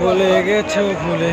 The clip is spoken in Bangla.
বলে গেছো ভুলে।